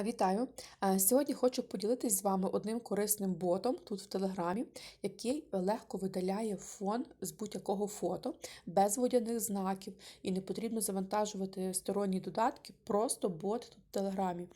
Вітаю! Сьогодні хочу поділитись з вами одним корисним ботом тут в Телеграмі, який легко видаляє фон з будь-якого фото, без водяних знаків, і не потрібно завантажувати сторонні додатки, просто бот тут в Телеграмі.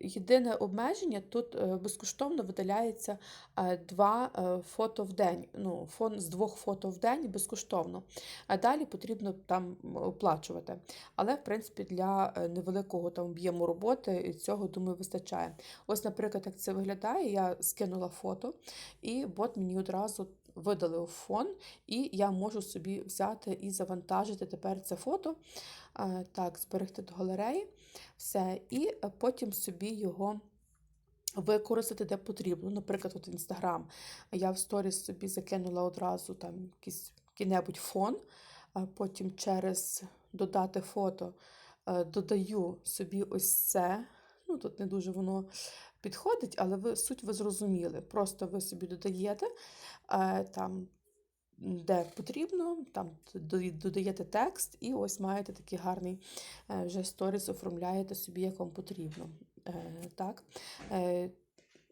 Єдине обмеження тут е, безкоштовно видаляється е, два е, фото в день. Ну, фон з двох фото в день безкоштовно. А далі потрібно там оплачувати. Але, в принципі, для невеликого там об'єму роботи цього, думаю, вистачає. Ось, наприклад, як це виглядає, я скинула фото, і бот мені одразу видалив фон, і я можу собі взяти і завантажити тепер це фото. Так, зберегти до галереї. Все, і е, потім собі його. Використати де потрібно. Наприклад, от Інстаграм. Я в сторіс собі закинула одразу там якийсь який-небудь фон, а потім через додати фото е, додаю собі ось це. Ну, Тут не дуже воно підходить, але ви, суть ви зрозуміли. Просто ви собі додаєте е, там, де потрібно, там додаєте текст, і ось маєте такий гарний е, вже сторіс, оформляєте собі, як вам потрібно. Е, так.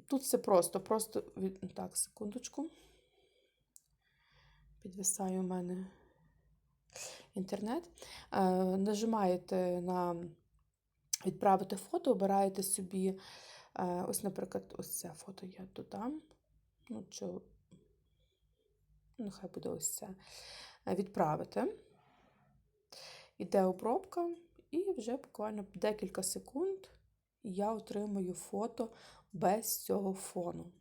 Тут все просто, просто так, секундочку. Підвисає у мене інтернет. Нажимаєте на відправити фото, обираєте собі, е, ось, наприклад, ось це фото я додам. Ну, чи, нехай буде ось це. Е, Відправити. Іде обробка, і вже буквально декілька секунд я отримую фото без цього фону.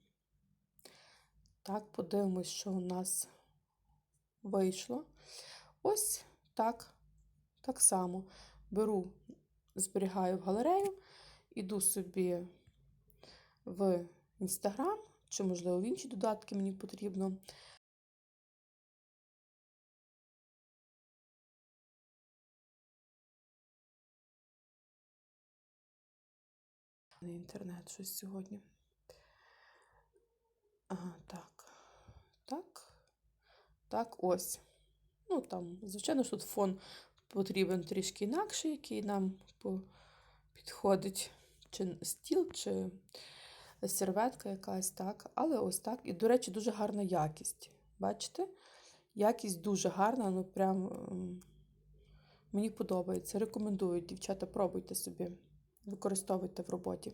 Так, подивимось, що у нас вийшло. Ось так, так само беру, зберігаю в галерею, іду собі в Інстаграм, чи, можливо, в інші додатки мені потрібно. Інтернет щось сьогодні. Ага, так. Так. Так, ось. Ну, там, звичайно, що тут фон потрібен трішки інакший, який нам підходить, чи стіл, чи серветка якась, так. Але ось так. І, до речі, дуже гарна якість. Бачите? Якість дуже гарна, ну прям мені подобається. Рекомендую, дівчата, пробуйте собі, використовуйте в роботі.